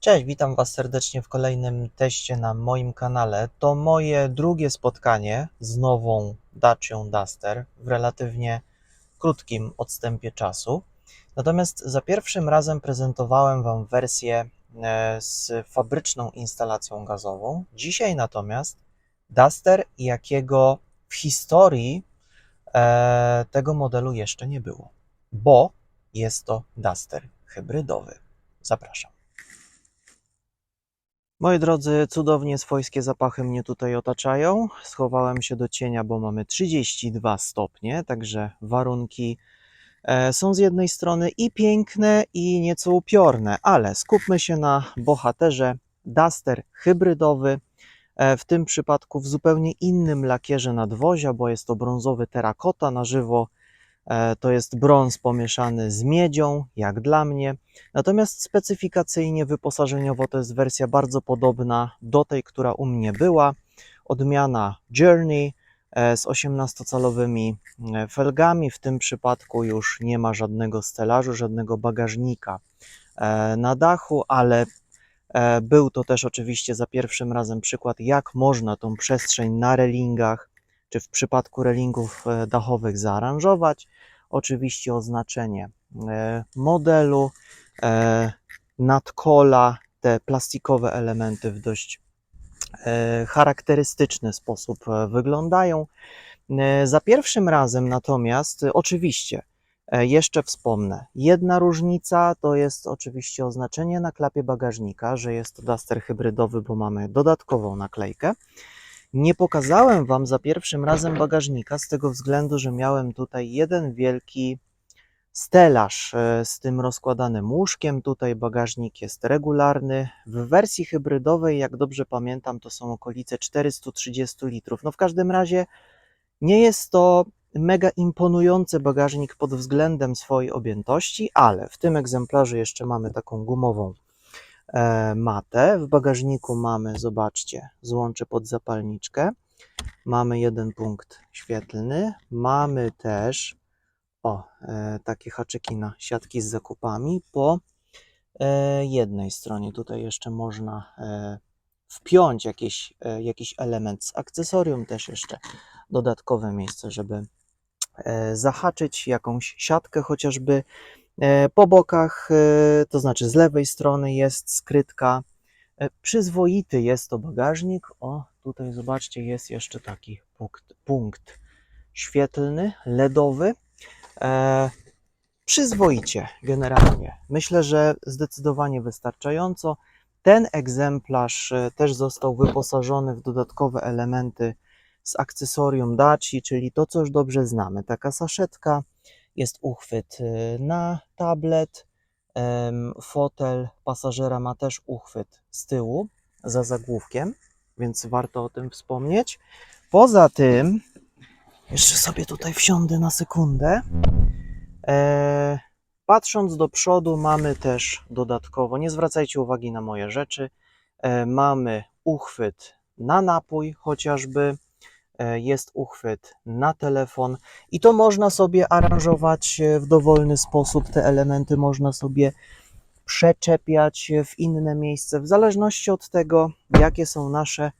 Cześć, witam Was serdecznie w kolejnym teście na moim kanale. To moje drugie spotkanie z nową Dacią Duster w relatywnie krótkim odstępie czasu. Natomiast za pierwszym razem prezentowałem Wam wersję e, z fabryczną instalacją gazową. Dzisiaj natomiast Duster, jakiego w historii e, tego modelu jeszcze nie było, bo jest to Duster hybrydowy. Zapraszam. Moi drodzy, cudownie swojskie zapachy mnie tutaj otaczają. Schowałem się do cienia, bo mamy 32 stopnie, także warunki e, są z jednej strony i piękne, i nieco upiorne, ale skupmy się na bohaterze Duster hybrydowy. e, W tym przypadku w zupełnie innym lakierze nadwozia, bo jest to brązowy terakota na żywo. E, To jest brąz pomieszany z miedzią, jak dla mnie. Natomiast specyfikacyjnie, wyposażeniowo to jest wersja bardzo podobna do tej, która u mnie była. Odmiana Journey e, z 18-calowymi e, felgami. W tym przypadku już nie ma żadnego stelażu, żadnego bagażnika na dachu, ale był to też oczywiście za pierwszym razem przykład, jak można tą przestrzeń na relingach, czy w przypadku relingów e, dachowych zaaranżować. Oczywiście oznaczenie e, modelu, e, nadkola, te plastikowe elementy w dość charakterystyczny sposób wyglądają. Za pierwszym razem natomiast, oczywiście, jeszcze wspomnę, jedna różnica to jest oczywiście oznaczenie na klapie bagażnika, że jest to Duster hybrydowy, bo mamy dodatkową naklejkę. Nie pokazałem Wam za pierwszym razem bagażnika z tego względu, że miałem tutaj jeden wielki stelaż e, z tym rozkładanym łóżkiem. Tutaj bagażnik jest regularny. W wersji hybrydowej, jak dobrze pamiętam, to są okolice 430 litrów. No w każdym razie nie jest to mega imponujący bagażnik pod względem swojej objętości, ale w tym egzemplarzu jeszcze mamy taką gumową matę. W bagażniku mamy, zobaczcie, złącze pod zapalniczkę. Mamy jeden punkt świetlny. Mamy też o, e, takie haczyki na siatki z zakupami po e, jednej stronie. Tutaj jeszcze można e, wpiąć jakiś, e, jakiś element z akcesorium, też jeszcze dodatkowe miejsce, żeby e, zahaczyć jakąś siatkę chociażby. E, Po bokach, e, to znaczy z lewej strony jest skrytka. E, Przyzwoity jest to bagażnik. O, tutaj zobaczcie, jest jeszcze taki punkt, punkt świetlny, LEDowy. E, przyzwoicie generalnie. Myślę, że zdecydowanie wystarczająco. Ten egzemplarz też został wyposażony w dodatkowe elementy z akcesorium Daci, czyli to, co już dobrze znamy. Taka saszetka, jest uchwyt e, na tablet, fotel pasażera ma też uchwyt z tyłu za zagłówkiem, więc warto o tym wspomnieć. Poza tym, jeszcze sobie tutaj wsiądę na sekundę. E, patrząc do przodu, mamy też dodatkowo, nie zwracajcie uwagi na moje rzeczy, e, mamy uchwyt na napój chociażby, jest uchwyt na telefon i to można sobie aranżować e, w dowolny sposób. Te elementy można sobie przeczepiać w inne miejsce, w zależności od tego, jakie są nasze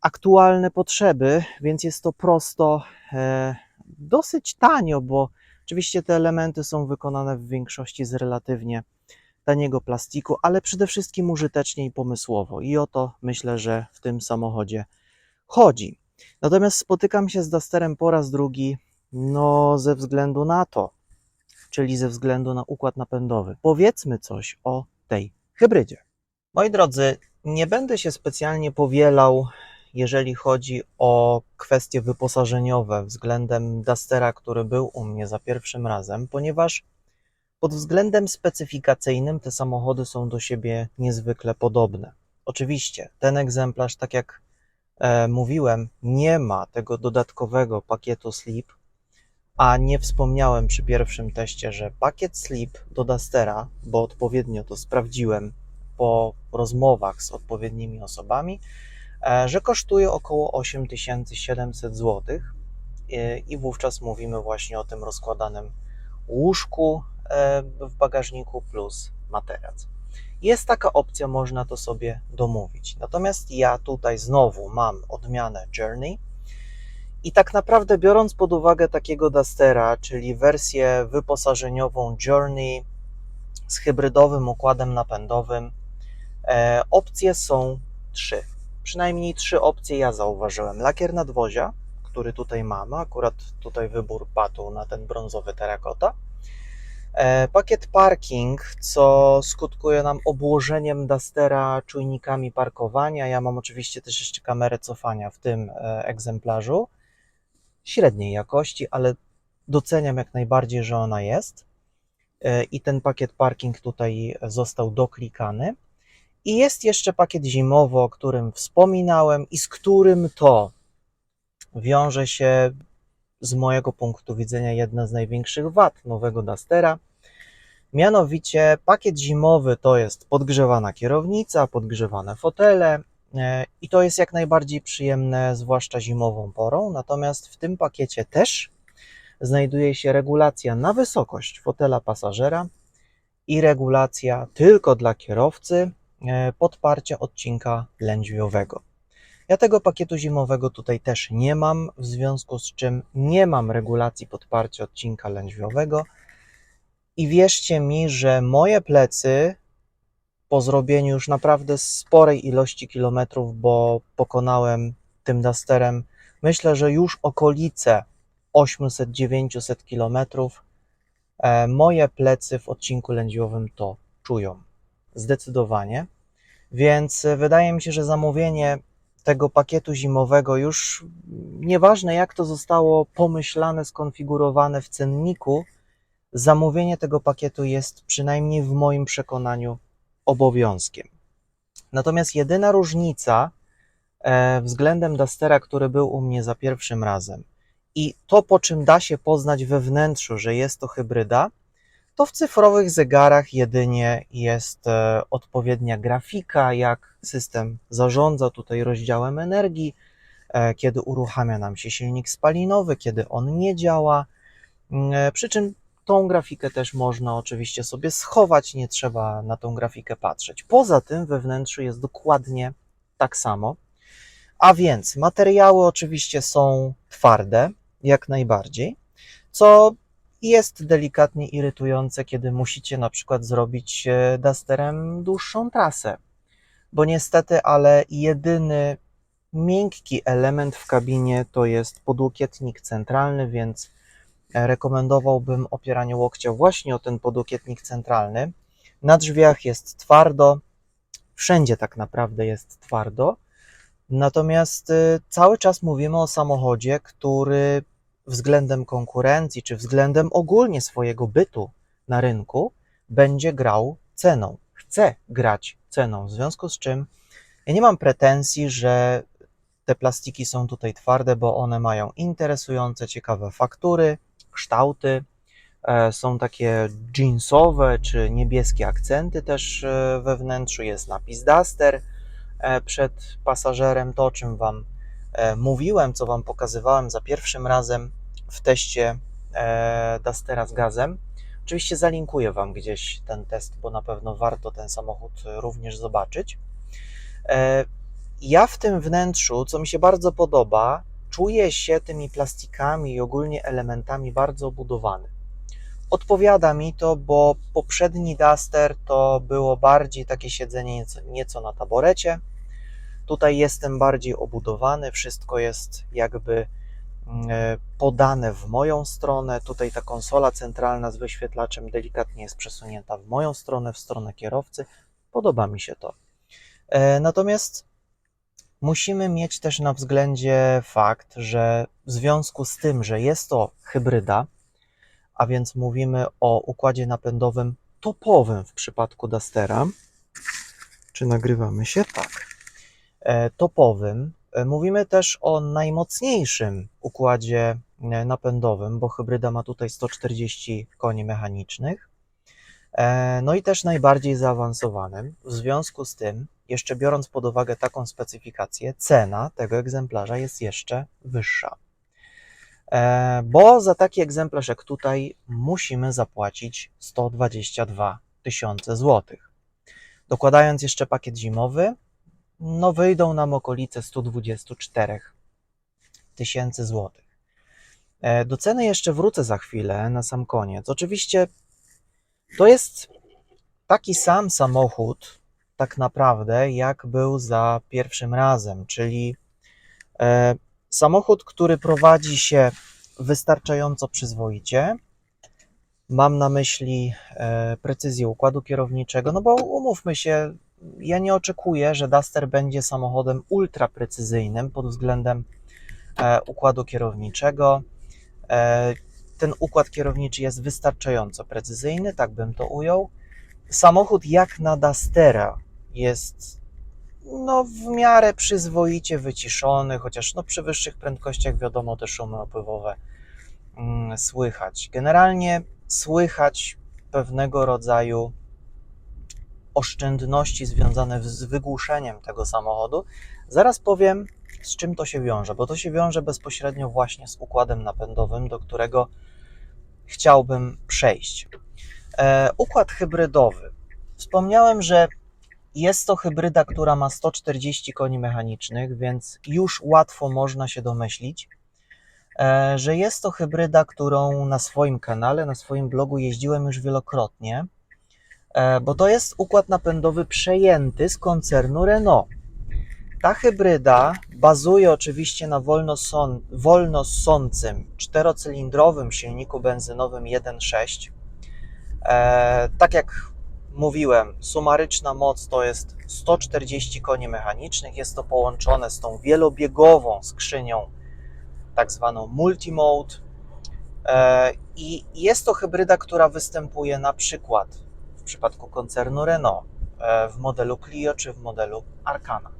aktualne potrzeby, więc jest to prosto, e, dosyć tanio, bo oczywiście te elementy są wykonane w większości z relatywnie taniego plastiku, ale przede wszystkim użytecznie i pomysłowo. I o to myślę, że w tym samochodzie chodzi. Natomiast spotykam się z Dusterem po raz drugi, no ze względu na to, czyli ze względu na układ napędowy. Powiedzmy coś o tej hybrydzie. Moi drodzy, nie będę się specjalnie powielał, jeżeli chodzi o kwestie wyposażeniowe względem Dustera, który był u mnie za pierwszym razem, ponieważ pod względem specyfikacyjnym te samochody są do siebie niezwykle podobne. Oczywiście ten egzemplarz, tak jak e, mówiłem, nie ma tego dodatkowego pakietu Sleep, a nie wspomniałem przy pierwszym teście, że pakiet Sleep do Dustera, bo odpowiednio to sprawdziłem po rozmowach z odpowiednimi osobami, e, że kosztuje około 8700 zł e, i wówczas mówimy właśnie o tym rozkładanym łóżku w bagażniku plus materac. Jest taka opcja, można to sobie domówić. Natomiast ja tutaj znowu mam odmianę Journey i tak naprawdę biorąc pod uwagę takiego Dustera, czyli wersję wyposażeniową Journey z hybrydowym układem napędowym, e, opcje są trzy. Przynajmniej trzy opcje ja zauważyłem. Lakier nadwozia, który tutaj mamy, akurat tutaj wybór padł na ten brązowy terakota. E, Pakiet parking, co skutkuje nam obłożeniem Dustera czujnikami parkowania. Ja mam oczywiście też jeszcze kamerę cofania w tym e, egzemplarzu. Średniej jakości, ale doceniam jak najbardziej, że ona jest. E, I ten pakiet parking tutaj został doklikany. I jest jeszcze pakiet zimowy, o którym wspominałem i z którym to wiąże się z mojego punktu widzenia jedna z największych wad nowego Dustera. Mianowicie pakiet zimowy to jest podgrzewana kierownica, podgrzewane fotele e, i to jest jak najbardziej przyjemne, zwłaszcza zimową porą. Natomiast w tym pakiecie też znajduje się regulacja na wysokość fotela pasażera i regulacja tylko dla kierowcy e, podparcia odcinka lędźwiowego. Ja tego pakietu zimowego tutaj też nie mam, w związku z czym nie mam regulacji podparcia odcinka lędźwiowego. I wierzcie mi, że moje plecy po zrobieniu już naprawdę sporej ilości kilometrów, bo pokonałem tym Dusterem, myślę, że już okolice 800-900 kilometrów, e, moje plecy w odcinku lędźwiowym to czują. Zdecydowanie. Więc e, wydaje mi się, że zamówienie tego pakietu zimowego już nieważne jak to zostało pomyślane, skonfigurowane w cenniku, zamówienie tego pakietu jest przynajmniej w moim przekonaniu obowiązkiem. Natomiast jedyna różnica e, względem Dustera, który był u mnie za pierwszym razem i to, po czym da się poznać we wnętrzu, że jest to hybryda, to w cyfrowych zegarach jedynie jest e, odpowiednia grafika, jak system zarządza tutaj rozdziałem energii, e, kiedy uruchamia nam się silnik spalinowy, kiedy on nie działa. Mm, Przy czym tą grafikę też można oczywiście sobie schować, nie trzeba na tą grafikę patrzeć. Poza tym we wnętrzu jest dokładnie tak samo. A więc materiały oczywiście są twarde, jak najbardziej, co jest delikatnie irytujące, kiedy musicie na przykład zrobić e, dusterem dłuższą trasę, bo niestety, ale jedyny miękki element w kabinie to jest podłokietnik centralny, więc e, rekomendowałbym opieranie łokcia właśnie o ten podłokietnik centralny. Na drzwiach jest twardo, wszędzie tak naprawdę jest twardo, natomiast e, cały czas mówimy o samochodzie, który względem konkurencji, czy względem ogólnie swojego bytu na rynku, będzie grał ceną. Chce grać ceną, w związku z czym ja nie mam pretensji, że te plastiki są tutaj twarde, bo one mają interesujące, ciekawe faktury, kształty. E, Są takie jeansowe czy niebieskie akcenty też e, we wnętrzu. Jest napis Duster e, przed pasażerem. To, o czym Wam mówiłem, co Wam pokazywałem za pierwszym razem w teście e, Dustera z gazem. Oczywiście zalinkuję Wam gdzieś ten test, bo na pewno warto ten samochód również zobaczyć. E, Ja w tym wnętrzu, co mi się bardzo podoba, czuję się tymi plastikami i ogólnie elementami bardzo obudowany. Odpowiada mi to, bo poprzedni Duster to było bardziej takie siedzenie nieco, na taborecie. Tutaj jestem bardziej obudowany, wszystko jest jakby podane w moją stronę. Tutaj ta konsola centralna z wyświetlaczem delikatnie jest przesunięta w moją stronę, w stronę kierowcy. Podoba mi się to. E, Natomiast musimy mieć też na względzie fakt, że w związku z tym, że jest to hybryda, a więc mówimy o układzie napędowym topowym w przypadku Dustera. Czy nagrywamy się? Tak. E, Topowym. E, Mówimy też o najmocniejszym układzie e, napędowym, bo hybryda ma tutaj 140 koni mechanicznych. E, No i też najbardziej zaawansowanym. W związku z tym, jeszcze biorąc pod uwagę taką specyfikację, cena tego egzemplarza jest jeszcze wyższa. Bo za taki egzemplarz jak tutaj musimy zapłacić 122 tysiące złotych. Dokładając jeszcze pakiet zimowy, no wyjdą nam okolice 124 tysięcy złotych. E, Do ceny jeszcze wrócę za chwilę, na sam koniec. Oczywiście to jest taki sam samochód, tak naprawdę, jak był za pierwszym razem, czyli e, samochód, który prowadzi się wystarczająco przyzwoicie. Mam na myśli e, precyzję układu kierowniczego, no bo umówmy się, ja nie oczekuję, że Duster będzie samochodem ultra precyzyjnym pod względem e, układu kierowniczego. E, ten układ kierowniczy jest wystarczająco precyzyjny, tak bym to ujął. Samochód jak na Dustera jest no, w miarę przyzwoicie wyciszony, chociaż no, przy wyższych prędkościach wiadomo te szumy opływowe mm, słychać. Generalnie słychać pewnego rodzaju oszczędności związane z wygłuszeniem tego samochodu. Zaraz powiem, z czym to się wiąże, bo to się wiąże bezpośrednio właśnie z układem napędowym, do którego chciałbym przejść. E, układ hybrydowy. Wspomniałem, że jest to hybryda, która ma 140 koni mechanicznych, więc już łatwo można się domyślić, e, że jest to hybryda, którą na swoim kanale, na swoim blogu jeździłem już wielokrotnie, bo to jest układ napędowy przejęty z koncernu Renault. Ta hybryda bazuje oczywiście na wolno, son, wolno ssącym czterocylindrowym silniku benzynowym 1.6. E, tak jak mówiłem, sumaryczna moc to jest 140 koni mechanicznych. Jest to połączone z tą wielobiegową skrzynią, tak zwaną multimode. E, I jest to hybryda, która występuje na przykład przypadku koncernu Renault e, w modelu Clio czy w modelu Arcana.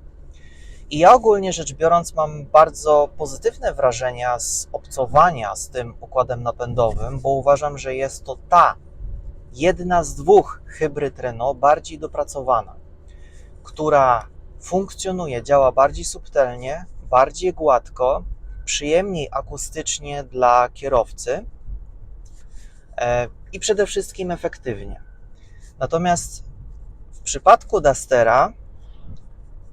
I ja ogólnie rzecz biorąc mam bardzo pozytywne wrażenia z obcowania z tym układem napędowym, bo uważam, że jest to ta jedna z dwóch hybryd Renault bardziej dopracowana, która funkcjonuje, działa bardziej subtelnie, bardziej gładko, przyjemniej akustycznie dla kierowcy e, i przede wszystkim efektywnie. Natomiast w przypadku Dustera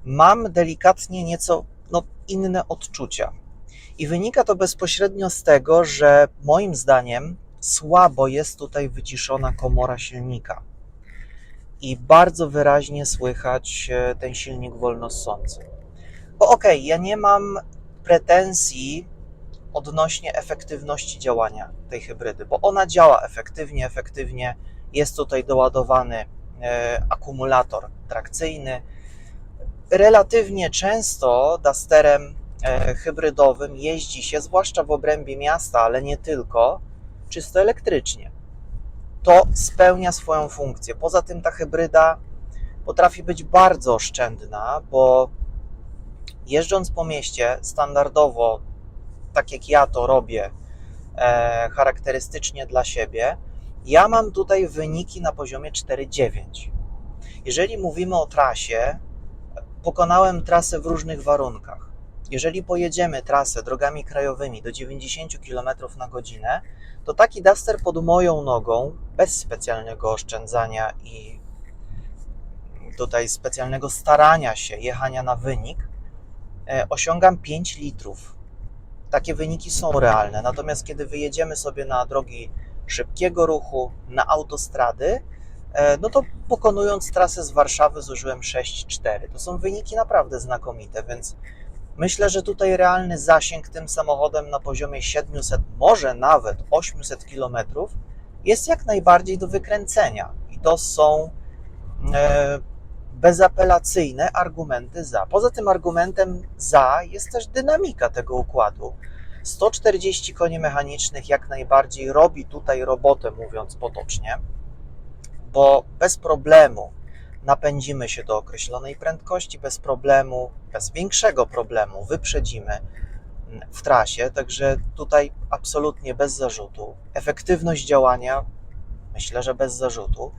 mam delikatnie nieco no, inne odczucia. I wynika to bezpośrednio z tego, że moim zdaniem słabo jest tutaj wyciszona komora silnika. I bardzo wyraźnie słychać e, ten silnik wolnossący. Bo okej, okay, ja nie mam pretensji odnośnie efektywności działania tej hybrydy, bo ona działa efektywnie, efektywnie. Jest tutaj doładowany e, akumulator trakcyjny, relatywnie często Dusterem e, hybrydowym jeździ się, zwłaszcza w obrębie miasta, ale nie tylko, czysto elektrycznie. To spełnia swoją funkcję. Poza tym ta hybryda potrafi być bardzo oszczędna, bo jeżdżąc po mieście standardowo, tak jak ja to robię, e, charakterystycznie dla siebie, ja mam tutaj wyniki na poziomie 4,9. Jeżeli mówimy o trasie, pokonałem trasę w różnych warunkach. Jeżeli pojedziemy trasę drogami krajowymi do 90 km na godzinę, to taki Duster pod moją nogą, bez specjalnego oszczędzania i tutaj specjalnego starania się, jechania na wynik, e, osiągam 5 litrów. Takie wyniki są realne. Natomiast kiedy wyjedziemy sobie na drogi szybkiego ruchu, na autostrady, E, no to pokonując trasę z Warszawy zużyłem 6,4. To są wyniki naprawdę znakomite, więc myślę, że tutaj realny zasięg tym samochodem na poziomie 700, może nawet 800 km jest jak najbardziej do wykręcenia. I to są e, bezapelacyjne argumenty za. Poza tym argumentem za jest też dynamika tego układu. 140 koni mechanicznych jak najbardziej robi tutaj robotę, mówiąc potocznie bo bez problemu napędzimy się do określonej prędkości, bez problemu, bez większego problemu wyprzedzimy w trasie, także tutaj absolutnie bez zarzutu. Efektywność działania, myślę, że bez zarzutu.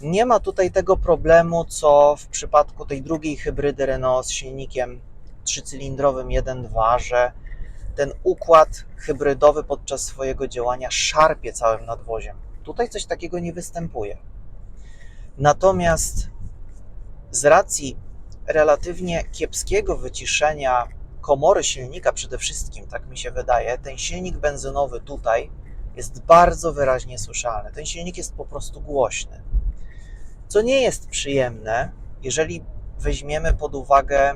Nie ma tutaj tego problemu, co w przypadku tej drugiej hybrydy Renault z silnikiem trzycylindrowym 1.2, że ten układ hybrydowy podczas swojego działania szarpie całym nadwoziem. Tutaj coś takiego nie występuje. Natomiast z racji relatywnie kiepskiego wyciszenia komory silnika przede wszystkim, tak mi się wydaje, ten silnik benzynowy tutaj jest bardzo wyraźnie słyszalny. Ten silnik jest po prostu głośny. Co nie jest przyjemne, jeżeli weźmiemy pod uwagę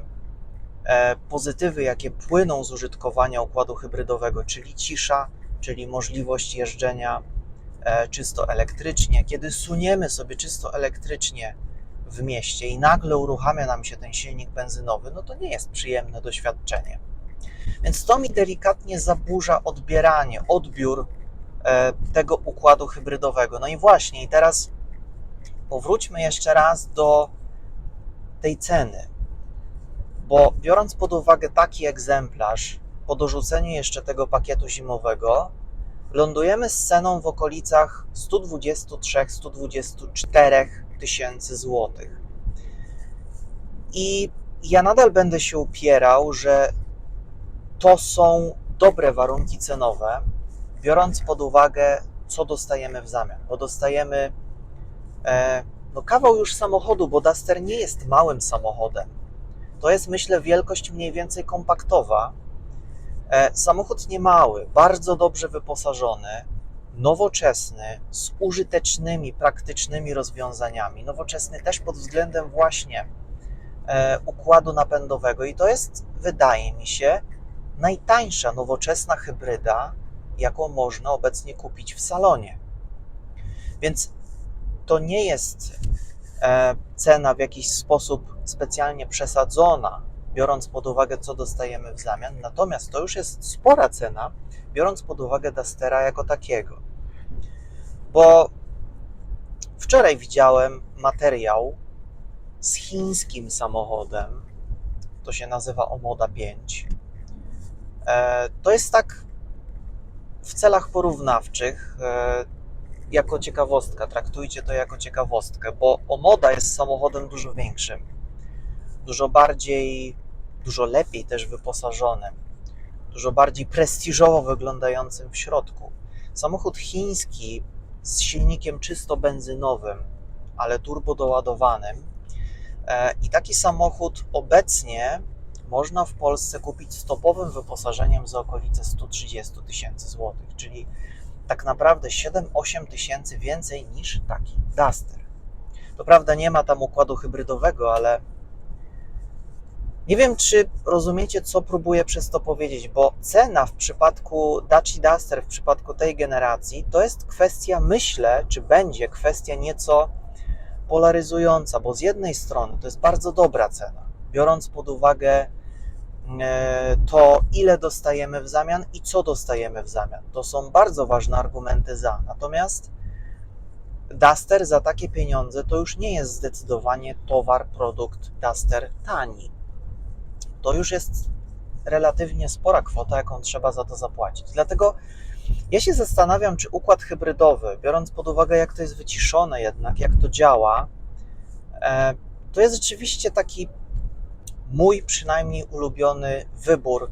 pozytywy, jakie płyną z użytkowania układu hybrydowego, czyli cisza, czyli możliwość jeżdżenia e, czysto elektrycznie. Kiedy suniemy sobie czysto elektrycznie w mieście i nagle uruchamia nam się ten silnik benzynowy, no to nie jest przyjemne doświadczenie. Więc to mi delikatnie zaburza odbieranie, odbiór e, tego układu hybrydowego. No i właśnie, i teraz powróćmy jeszcze raz do tej ceny. Bo biorąc pod uwagę taki egzemplarz, po dorzuceniu jeszcze tego pakietu zimowego, lądujemy z ceną w okolicach 123-124 tysięcy złotych. I ja nadal będę się upierał, że to są dobre warunki cenowe, biorąc pod uwagę, co dostajemy w zamian. Bo dostajemy e, no, kawał już samochodu, bo Duster nie jest małym samochodem. To jest, myślę, wielkość mniej więcej kompaktowa. E, samochód nie mały, bardzo dobrze wyposażony, nowoczesny, z użytecznymi, praktycznymi rozwiązaniami. Nowoczesny też pod względem właśnie e, układu napędowego, i to jest, wydaje mi się, najtańsza nowoczesna hybryda, jaką można obecnie kupić w salonie. Więc to nie jest e, cena w jakiś sposób specjalnie przesadzona, biorąc pod uwagę, co dostajemy w zamian. Natomiast to już jest spora cena, biorąc pod uwagę Dustera jako takiego. Bo wczoraj widziałem materiał z chińskim samochodem. To się nazywa Omoda 5. E, to jest tak w celach porównawczych, e, jako ciekawostka. Traktujcie to jako ciekawostkę, bo Omoda jest samochodem dużo większym, dużo bardziej, dużo lepiej też wyposażonym, dużo bardziej prestiżowo wyglądającym w środku. Samochód chiński z silnikiem czysto benzynowym, ale turbo doładowanym. E, I taki samochód obecnie można w Polsce kupić z topowym wyposażeniem za okolice 130 tysięcy złotych, czyli tak naprawdę 7-8 tysięcy więcej niż taki Duster. To prawda, nie ma tam układu hybrydowego, ale nie wiem, czy rozumiecie, co próbuję przez to powiedzieć, bo cena w przypadku Daci Duster, w przypadku tej generacji, to jest kwestia, myślę, czy będzie kwestia nieco polaryzująca, bo z jednej strony to jest bardzo dobra cena, biorąc pod uwagę E, to ile dostajemy w zamian i co dostajemy w zamian. To są bardzo ważne argumenty za. Natomiast Duster za takie pieniądze to już nie jest zdecydowanie towar, produkt Duster tani. To już jest relatywnie spora kwota, jaką trzeba za to zapłacić. Dlatego ja się zastanawiam, czy układ hybrydowy, biorąc pod uwagę, jak to jest wyciszone jednak, jak to działa, e, to jest rzeczywiście taki mój przynajmniej ulubiony wybór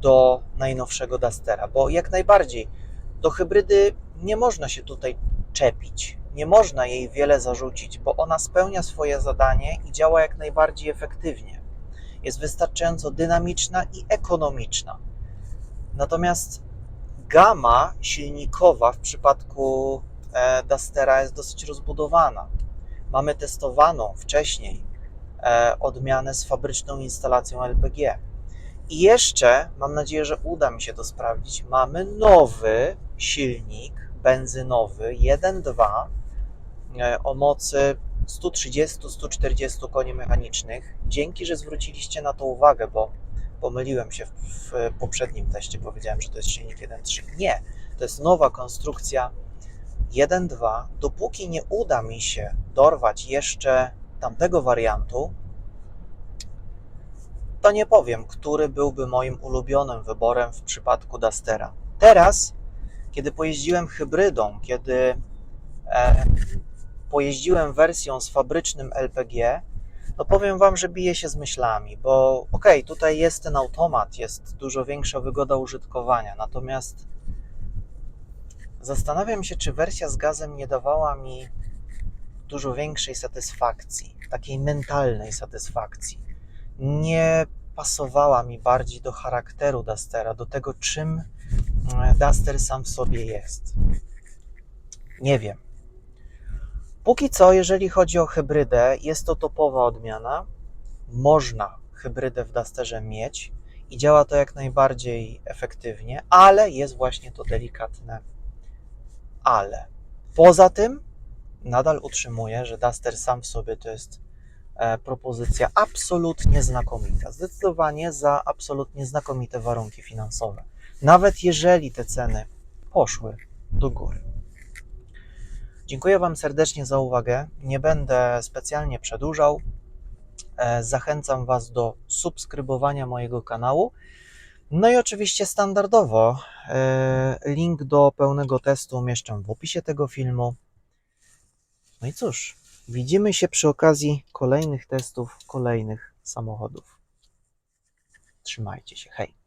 do najnowszego Dustera, bo jak najbardziej do hybrydy nie można się tutaj czepić. Nie można jej wiele zarzucić, bo ona spełnia swoje zadanie i działa jak najbardziej efektywnie. Jest wystarczająco dynamiczna i ekonomiczna. Natomiast gama silnikowa w przypadku e, Dustera jest dosyć rozbudowana. Mamy testowaną wcześniej E, odmianę z fabryczną instalacją LPG. I jeszcze, mam nadzieję, że uda mi się to sprawdzić, mamy nowy silnik benzynowy 1.2 e, o mocy 130-140 koni mechanicznych. Dzięki, że zwróciliście na to uwagę, bo pomyliłem się w, w poprzednim teście, powiedziałem, że to jest silnik 1.3. Nie, to jest nowa konstrukcja 1.2. Dopóki nie uda mi się dorwać jeszcze tamtego wariantu, to nie powiem, który byłby moim ulubionym wyborem w przypadku Dustera. Teraz, kiedy pojeździłem hybrydą, kiedy e, pojeździłem wersją z fabrycznym LPG, to powiem Wam, że bije się z myślami, bo ok, tutaj jest ten automat, jest dużo większa wygoda użytkowania, natomiast zastanawiam się, czy wersja z gazem nie dawała mi dużo większej satysfakcji, takiej mentalnej satysfakcji. Nie pasowała mi bardziej do charakteru Dustera, do tego, czym e, Duster sam w sobie jest. Nie wiem. Póki co, jeżeli chodzi o hybrydę, jest to topowa odmiana. Można hybrydę w Dusterze mieć i działa to jak najbardziej efektywnie, ale jest właśnie to delikatne ale. Poza tym nadal utrzymuję, że Duster sam w sobie to jest e, propozycja absolutnie znakomita. Zdecydowanie za absolutnie znakomite warunki finansowe. Nawet jeżeli te ceny poszły do góry. Dziękuję Wam serdecznie za uwagę. Nie będę specjalnie przedłużał. E, Zachęcam Was do subskrybowania mojego kanału. No i oczywiście standardowo e, link do pełnego testu umieszczam w opisie tego filmu. No i cóż, widzimy się przy okazji kolejnych testów kolejnych samochodów. Trzymajcie się, hej.